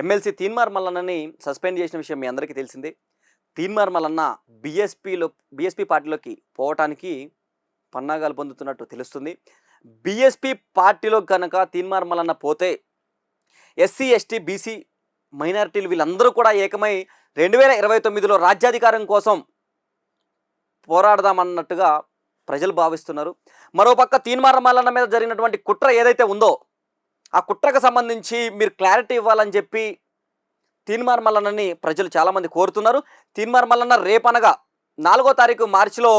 MLC Teenmar మల్లన్నని suspend చేసిన విషయం మీ అందరికీ తెలిసిందే. తీన్మార్ మల్లన్న బీఎస్పీలో బీఎస్పీ పార్టీలోకి పోవటానికి పన్నాగాలు పొందుతున్నట్టు తెలుస్తుంది. బీఎస్పీ పార్టీలో కనుక తీన్మార్ మల్లన్న పోతే ఎస్సీ ఎస్టీ బీసీ మైనారిటీలు వీళ్ళందరూ కూడా ఏకమై రెండు వేల ఇరవై తొమ్మిదిలో రాజ్యాధికారం కోసం పోరాడదామన్నట్టుగా ప్రజలు భావిస్తున్నారు. మరోపక్క తీన్మార్ మల్లన్న మీద జరిగినటువంటి కుట్ర ఏదైతే ఉందో ఆ కుట్రకు సంబంధించి మీరు క్లారిటీ ఇవ్వాలని చెప్పి తీన్మార్ మల్లన్నని ప్రజలు చాలామంది కోరుతున్నారు. తీన్మార్ మల్లన్న రేపనగా నాలుగో తారీఖు మార్చిలో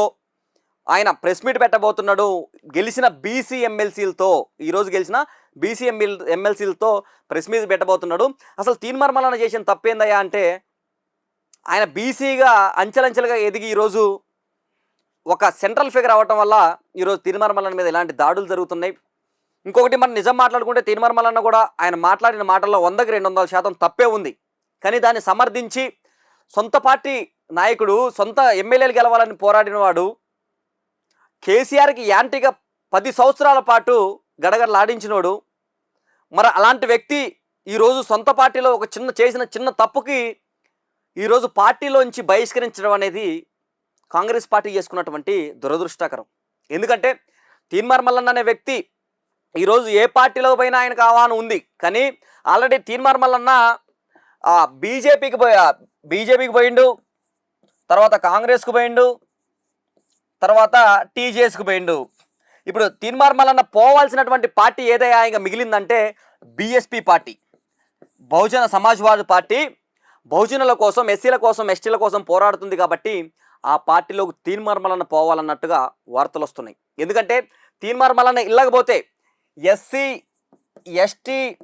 ఆయన ప్రెస్ మీట్ పెట్టబోతున్నాడు. గెలిచిన బీసీ ఎమ్మెల్సీలతో ఈరోజు గెలిచిన బీసీ ఎమ్మెల్ ఎమ్మెల్సీలతో ప్రెస్ మీట్ పెట్టబోతున్నాడు. అసలు తీన్మార్ మల్లన్న చేసిన తప్పేందయ్యా అంటే ఆయన బీసీగా అంచెలంచెలుగా ఎదిగి ఈరోజు ఒక సెంట్రల్ ఫిగర్ అవ్వటం వల్ల ఈరోజు తీన్మార్ మీద ఇలాంటి దాడులు జరుగుతున్నాయి. ఇంకొకటి మనం నిజం మాట్లాడుకుంటే తిరుమలమలన్న కూడా ఆయన మాట్లాడిన మాటల్లో వందకి రెండు వందల శాతం తప్పే ఉంది. కానీ దాన్ని సమర్థించి సొంత పార్టీ నాయకుడు సొంత ఎమ్మెల్యేలు గెలవాలని పోరాడిన వాడు కేసీఆర్కి యాంటీగా పది సంవత్సరాల పాటు గడగడలాడించినోడు. మరి అలాంటి వ్యక్తి ఈరోజు సొంత పార్టీలో ఒక చిన్న చేసిన చిన్న తప్పుకి ఈరోజు పార్టీలోంచి బహిష్కరించడం అనేది కాంగ్రెస్ పార్టీ చేసుకున్నటువంటి దురదృష్టకరం. ఎందుకంటే తీన్మార్ మల్లన్న అనే వ్యక్తి ఈరోజు ఏ పార్టీలో పోయినా ఆయనకు ఆహ్వానం ఉంది. కానీ ఆల్రెడీ తీన్మార్ మల్లన్న బీజేపీకి పోయి బీజేపీకి పోయిండు తర్వాత కాంగ్రెస్కు పోయిండు తర్వాత టీజేఎస్కు పోయిండు. ఇప్పుడు తీన్మార్ మల్లన్న పోవాల్సినటువంటి పార్టీ ఏదైనా ఇంకా మిగిలిందంటే BSP party. Bahujan Samajwadi party బహుజనుల కోసం ఎస్సీల కోసం ఎస్టీల కోసం పోరాడుతుంది కాబట్టి ఆ పార్టీలోకి తీన్మార్మలన్న పోవాలన్నట్టుగా వార్తలు వస్తున్నాయి ఎందుకంటే తీన్మార్మలన్న ఇళ్ళకపోతే ఎస్సీ ఎస్టీ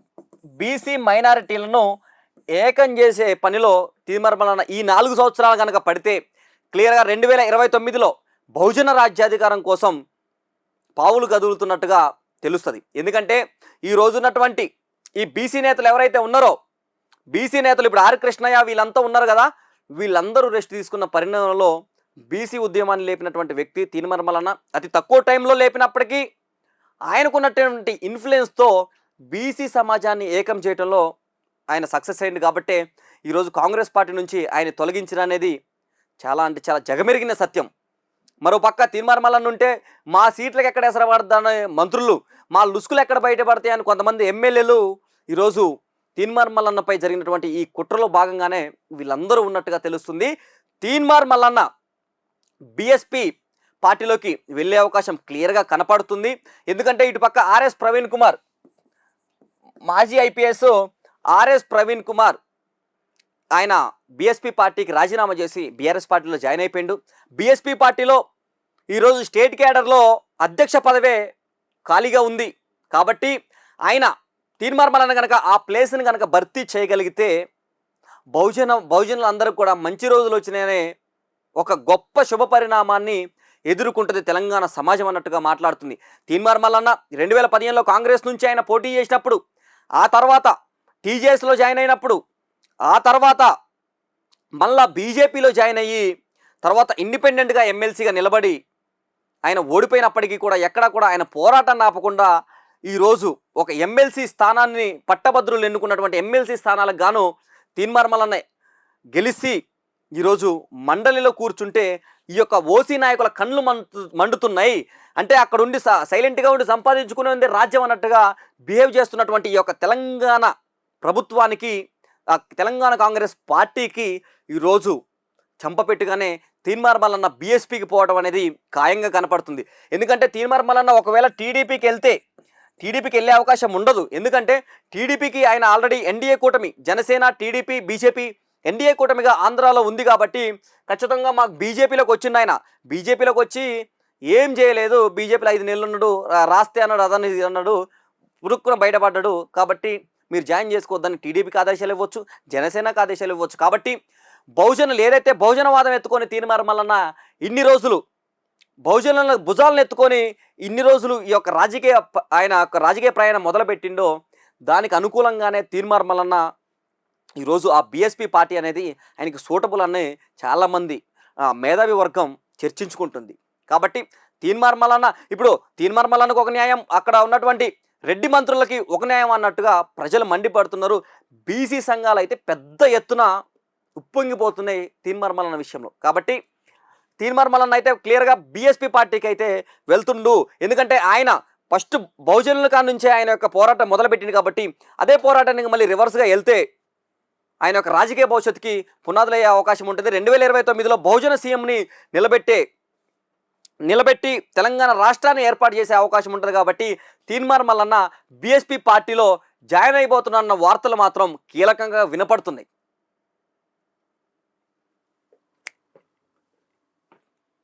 బీసీ మైనారిటీలను ఏకం చేసే పనిలో తీన్మార్ ఈ నాలుగు సంవత్సరాలు కనుక పడితే క్లియర్గా రెండు వేల ఇరవై తొమ్మిదిలో బహుజన రాజ్యాధికారం కోసం పావులు కదులుతున్నట్టుగా తెలుస్తుంది. ఎందుకంటే ఈ రోజున్నటువంటి ఈ బీసీ నేతలు ఎవరైతే ఉన్నారో బీసీ నేతలు ఇప్పుడు ఆర్ కృష్ణయ్య వీళ్ళంతా ఉన్నారు కదా వీళ్ళందరూ రెస్ట్ తీసుకున్న పరిణామంలో బీసీ ఉద్యమాన్ని లేపినటువంటి వ్యక్తి తీన్మర్మలన్న అతి తక్కువ టైంలో లేపినప్పటికీ ఆయనకున్నటువంటి ఇన్ఫ్లుయెన్స్తో బీసీ సమాజాన్ని ఏకం చేయడంలో ఆయన సక్సెస్ అయింది కాబట్టే ఈరోజు కాంగ్రెస్ పార్టీ నుంచి ఆయన తొలగించడం అనేది చాలా అంటే చాలా జగమెరిగిన సత్యం. మరో పక్క తీర్మార్మలన్న ఉంటే మా సీట్లకు ఎక్కడ ఎసరబడతానే మంత్రులు మా లుసుకులు ఎక్కడ బయటపడతాయని కొంతమంది ఎమ్మెల్యేలు ఈరోజు తీన్మార్ మల్లన్నపై జరిగినటువంటి ఈ కుట్రలో భాగంగానే వీళ్ళందరూ ఉన్నట్టుగా తెలుస్తుంది. తీన్మార్ మల్లన్న బిఎస్పి పార్టీలోకి వెళ్ళే అవకాశం క్లియర్గా కనపడుతుంది. ఎందుకంటే ఇటు పక్క ఆర్ఎస్ ప్రవీణ్ కుమార్ మాజీ ఐపీఎస్ ఆర్ఎస్ ప్రవీణ్ కుమార్ ఆయన బీఎస్పీ పార్టీకి రాజీనామా చేసి బీఆర్ఎస్ పార్టీలో జాయిన్ అయిపోయిండు. బీఎస్పీ పార్టీలో ఈరోజు స్టేట్ క్యాడర్లో అధ్యక్ష పదవే ఖాళీగా ఉంది. కాబట్టి ఆయన తీర్మార్మలను కనుక ఆ ప్లేస్ని కనుక భర్తీ చేయగలిగితే బహుజన బహుజనులందరూ కూడా మంచి రోజులు వచ్చినాయనే ఒక గొప్ప శుభ పరిణామాన్ని ఎదుర్కొంటుంది తెలంగాణ సమాజం అన్నట్టుగా మాట్లాడుతుంది. తీన్మార్ మల్లన్న రెండు వేల పదిహేనులో కాంగ్రెస్ నుంచి ఆయన పోటీ చేసినప్పుడు ఆ తర్వాత టీజేఎస్లో జాయిన్ అయినప్పుడు ఆ తర్వాత మళ్ళా బీజేపీలో జాయిన్ అయ్యి తర్వాత ఇండిపెండెంట్గా ఎమ్మెల్సీగా నిలబడి ఆయన ఓడిపోయినప్పటికీ కూడా ఎక్కడా కూడా ఆయన పోరాటాన్ని ఆపకుండా ఈరోజు ఒక ఎమ్మెల్సీ స్థానాన్ని పట్టభద్రులు ఎన్నుకున్నటువంటి ఎమ్మెల్సీ స్థానాలకు గాను తీన్మార్మలన్న గెలిచి ఈరోజు మండలిలో కూర్చుంటే ఈ యొక్క ఓసీ నాయకుల కళ్ళు మండు మండుతున్నాయి. అంటే అక్కడ ఉండి స- సైలెంట్గా ఉండి సంపాదించుకునే రాజ్యం అన్నట్టుగా బిహేవ్ చేస్తున్నటువంటి ఈ యొక్క తెలంగాణ ప్రభుత్వానికి తెలంగాణ కాంగ్రెస్ పార్టీకి ఈరోజు చంపపెట్టుగానే తీన్మార్మలన్న బీఎస్పీకి పోవడం అనేది ఖాయంగా కనపడుతుంది. ఎందుకంటే తీన్మార్మలన్న ఒకవేళ టీడీపీకి వెళ్తే టీడీపీకి వెళ్ళే అవకాశం ఉండదు. ఎందుకంటే టీడీపీకి ఆయన ఆల్రెడీ ఎన్డీఏ కూటమి జనసేన టీడీపీ బీజేపీ ఎన్డీఏ కూటమిగా ఆంధ్రాలో ఉంది కాబట్టి ఖచ్చితంగా మాకు బీజేపీలోకి వచ్చింది ఆయన. బీజేపీలోకి వచ్చి ఏం చేయలేదు. బీజేపీలో ఐదు నెలలు ఉన్నాడు. రాస్తే అన్నాడు అదని అన్నాడు. ఉరుక్కున బయటపడ్డాడు. కాబట్టి మీరు జాయిన్ చేసుకోవద్దని టీడీపీకి ఆదేశాలు ఇవ్వచ్చు జనసేనకు ఆదేశాలు ఇవ్వచ్చు. కాబట్టి బహుజనులు ఏదైతే బహుజనవాదం ఎత్తుకొని తీర్మారమల్లన్న ఇన్ని రోజులు బహుజనుల భుజాలను ఎత్తుకొని ఇన్ని రోజులు ఈ యొక్క రాజకీయ ఆయన యొక్క రాజకీయ ప్రయాణం మొదలుపెట్టిండో దానికి అనుకూలంగానే తీర్మార్మలన్న ఈరోజు ఆ బీఎస్పీ పార్టీ అనేది ఆయనకి సూటబుల్ అని చాలామంది మేధావి వర్గం చర్చించుకుంటుంది. కాబట్టి తీన్మార్మలన్న ఇప్పుడు తీన్మార్మలన్నకు ఒక న్యాయం అక్కడ ఉన్నటువంటి రెడ్డి మంత్రులకి ఒక న్యాయం అన్నట్టుగా ప్రజలు మండిపడుతున్నారు. బీసీ సంఘాలు అయితే పెద్ద ఎత్తున ఉప్పొంగిపోతున్నాయి తీన్మార్మలన్న విషయంలో. కాబట్టి తీన్మార్మలన్న అయితే క్లియర్గా బీఎస్పీ పార్టీకి అయితే వెళ్తుండు. ఎందుకంటే ఆయన ఫస్ట్ బహుజనుల కాడ నుంచే ఆయన యొక్క పోరాటం మొదలుపెట్టింది కాబట్టి అదే పోరాటానికి మళ్ళీ రివర్స్గా వెళ్తే ఆయన యొక్క రాజకీయ భవిష్యత్తుకి పునాదులయ్యే అవకాశం ఉంటుంది. రెండు వేల ఇరవై తొమ్మిదిలో బహుజన సీఎంని నిలబెట్టే నిలబెట్టి తెలంగాణ రాష్ట్రాన్ని ఏర్పాటు చేసే అవకాశం ఉంటుంది కాబట్టి తీన్మార్ మల్లన్న బీఎస్పీ పార్టీలో జాయిన్ అయిపోతున్న వార్తలు మాత్రం కీలకంగా వినపడుతున్నాయి.